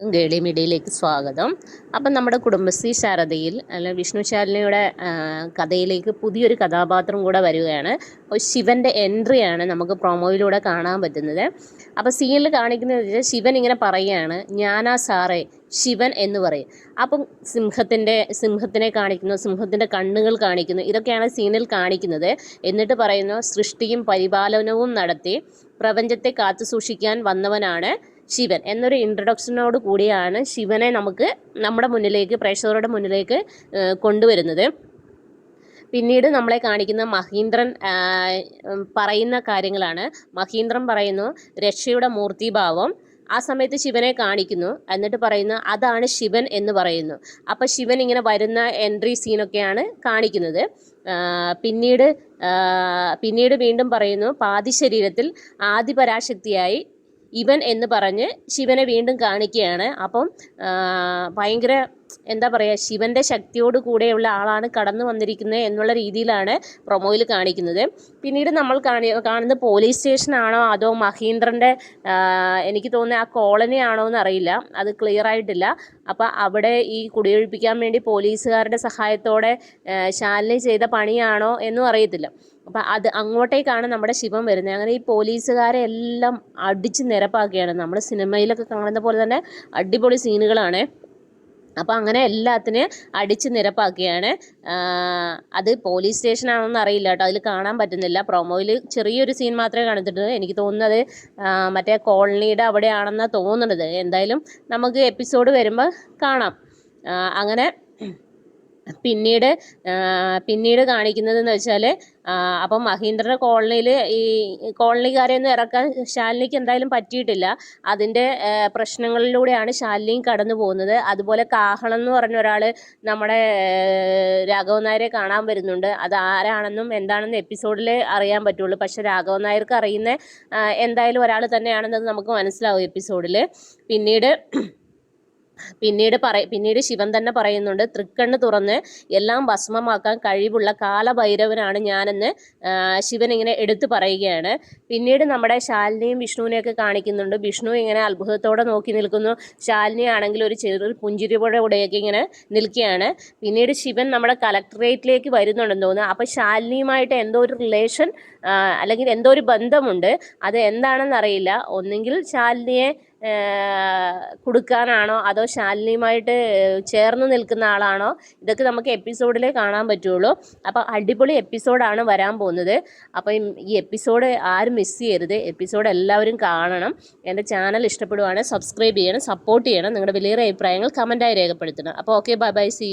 ഗേളി മീഡിയയിലേക്ക് സ്വാഗതം. അപ്പം നമ്മുടെ കുടുംബശ്രീ ശാരദയിൽ അല്ല വിഷ്ണു ശാലിനിയുടെ കഥയിലേക്ക് പുതിയൊരു കഥാപാത്രം കൂടെ വരികയാണ്. ശിവന്റെ എൻട്രിയാണ് നമുക്ക് പ്രൊമോയിലൂടെ കാണാൻ പറ്റുന്നത്. അപ്പോൾ സീനിൽ കാണിക്കുന്നത് വെച്ചാൽ ശിവൻ ഇങ്ങനെ പറയുകയാണ് ഞാനാ സാറേ ശിവൻ എന്ന് പറയും. അപ്പം സിംഹത്തിന്റെ സിംഹത്തിനെ കാണിക്കുന്നു സിംഹത്തിന്റെ കണ്ണുകൾ കാണിക്കുന്നു ഇതൊക്കെയാണ് സീനിൽ കാണിക്കുന്നത്. എന്നിട്ട് പറയുന്നു സൃഷ്ടിയും പരിപാലനവും നടത്തി പ്രപഞ്ചത്തെ കാത്തു സൂക്ഷിക്കാൻ വന്നവനാണ് ശിവൻ എന്നൊരു ഇൻട്രൊഡക്ഷനോട് കൂടിയാണ് ശിവനെ നമുക്ക് നമ്മുടെ മുന്നിലേക്ക് പ്രേക്ഷകരുടെ മുന്നിലേക്ക് കൊണ്ടുവരുന്നത്. പിന്നീട് നമ്മളെ കാണിക്കുന്ന മഹീന്ദ്രൻ പറയുന്ന കാര്യങ്ങളാണ്. മഹീന്ദ്രൻ പറയുന്നു രക്ഷയുടെ മൂർത്തിഭാവം. ആ സമയത്ത് ശിവനെ കാണിക്കുന്നു എന്നിട്ട് പറയുന്നു അതാണ് ശിവൻ എന്ന് പറയുന്നു. അപ്പം ശിവൻ ഇങ്ങനെ വരുന്ന എൻട്രി സീനൊക്കെയാണ് കാണിക്കുന്നത്. പിന്നീട് പിന്നീട് വീണ്ടും പറയുന്നു പാതി ശരീരത്തിൽ ആദിപരാശക്തിയായി ഇവൻ എന്ന് പറഞ്ഞ് ശിവനെ വീണ്ടും കാണിക്കുകയാണ്. അപ്പം ഭയങ്കര എന്താ പറയുക ശിവന്റെ ശക്തിയോട് കൂടെയുള്ള ആളാണ് കടന്നു വന്നിരിക്കുന്നത് എന്നുള്ള രീതിയിലാണ് പ്രൊമോയിൽ കാണിക്കുന്നത്. പിന്നീട് നമ്മൾ കാണി കാണുന്നത് പോലീസ് സ്റ്റേഷനാണോ അതോ മഹീന്ദ്രന്റെ എനിക്ക് തോന്നുന്നത് ആ കോളനി ആണോ എന്ന് അറിയില്ല അത് ക്ലിയർ ആയിട്ടില്ല. അപ്പോൾ അവിടെ ഈ കുടിയൊഴിപ്പിക്കാൻ വേണ്ടി പോലീസുകാരുടെ സഹായത്തോടെ ശാലിനി ചെയ്ത പണിയാണോ എന്നും അറിയത്തില്ല. അപ്പം അത് അങ്ങോട്ടേക്കാണ് നമ്മുടെ ശിവം വരുന്നത്. അങ്ങനെ ഈ പോലീസുകാരെ എല്ലാം അടിച്ച് നിരപ്പാക്കുകയാണ്. നമ്മൾ സിനിമയിലൊക്കെ കാണുന്ന പോലെ തന്നെ അടിപൊളി സീനുകളാണ്. അപ്പോൾ അങ്ങനെ എല്ലാത്തിനെയും അടിച്ച് നിരപ്പാക്കുകയാണ്. അത് പോലീസ് സ്റ്റേഷൻ ആണെന്ന് അറിയില്ല കേട്ടോ. അതിൽ കാണാൻ പറ്റുന്നില്ല. പ്രൊമോയിൽ ചെറിയൊരു സീൻ മാത്രമേ കാണിച്ചിട്ടുള്ളൂ. എനിക്ക് തോന്നുന്നത് മറ്റേ കോളനിയുടെ അവിടെയാണെന്നാണ് തോന്നുന്നത് എന്തായാലും നമുക്ക് എപ്പിസോഡ് വരുമ്പോൾ കാണാം. അങ്ങനെ പിന്നീട് പിന്നീട് കാണിക്കുന്നതെന്ന് വെച്ചാൽ അപ്പം മഹീന്ദ്രന്റെ കോളനിയിൽ ഈ കോളനിക്കാരെ ഒന്നും ഇറക്കാൻ ശാലിനിക്ക് എന്തായാലും പറ്റിയിട്ടില്ല. അതിന്റെ പ്രശ്നങ്ങളിലൂടെയാണ് ശാലിനിയും കടന്നു പോകുന്നത്. അതുപോലെ കാഹളം എന്ന് പറഞ്ഞ ഒരാൾ നമ്മുടെ രാഘവ നായരെ കാണാൻ വരുന്നുണ്ട്. അത് ആരാണെന്നും എന്താണെന്നും എപ്പിസോഡിൽ അറിയാൻ പറ്റുള്ളൂ. പക്ഷെ രാഘവ നായർക്ക് അറിയുന്ന എന്തായാലും ഒരാൾ തന്നെയാണെന്നത് നമുക്ക് മനസ്സിലാവും എപ്പിസോഡിൽ പിന്നീട് പിന്നീട് പറ പിന്നീട് ശിവൻ തന്നെ പറയുന്നുണ്ട് തൃക്കണ്ണ് തുറന്ന് എല്ലാം ഭസ്മമാക്കാൻ കഴിവുള്ള കാലഭൈരവനാണ് ഞാനെന്ന് ശിവൻ ഇങ്ങനെ എടുത്തു പറയുകയാണ്. പിന്നീട് നമ്മുടെ ശാലിനിയും വിഷ്ണുവിനെയൊക്കെ കാണിക്കുന്നുണ്ട്. വിഷ്ണു ഇങ്ങനെ അത്ഭുതത്തോടെ നോക്കി നിൽക്കുന്നു. ശാലിനി ആണെങ്കിൽ ഒരു ചെറിയൊരു പുഞ്ചിരിയോടെ കൂടെയൊക്കെ ഇങ്ങനെ നിൽക്കുകയാണ്. പിന്നീട് ശിവൻ നമ്മുടെ കലക്ടറേറ്റിലേക്ക് വരുന്നുണ്ടെന്ന് തോന്നുന്നു. അപ്പോൾ ശാലിനിയുമായിട്ട് എന്തോ ഒരു റിലേഷൻ അല്ലെങ്കിൽ എന്തോ ഒരു ബന്ധമുണ്ട്. അത് എന്താണെന്നറിയില്ല ഒന്നെങ്കിൽ ശാലിനിയെ കൊടുക്കാനാണോ? അതോ ശാലിനിയുമായിട്ട് ചേർന്ന് നിൽക്കുന്ന ആളാണോ? ഇതൊക്കെ നമുക്ക് എപ്പിസോഡിൽ കാണാൻ പറ്റുള്ളൂ. അപ്പോൾ അടിപൊളി എപ്പിസോഡാണ് വരാൻ പോകുന്നത്. അപ്പോൾ ഈ എപ്പിസോഡ് ആരും മിസ് ചെയ്യരുത്. എപ്പിസോഡ് എല്ലാവരും കാണണം. എന്റെ ചാനൽ ഇഷ്ടപ്പെടുവാണെങ്കിൽ സബ്സ്ക്രൈബ് ചെയ്യണം സപ്പോർട്ട് ചെയ്യണം. നിങ്ങളുടെ വലിയ അഭിപ്രായങ്ങൾ കമന്റായി രേഖപ്പെടുത്തണം. അപ്പോൾ ഓക്കെ ബൈ ബൈ സി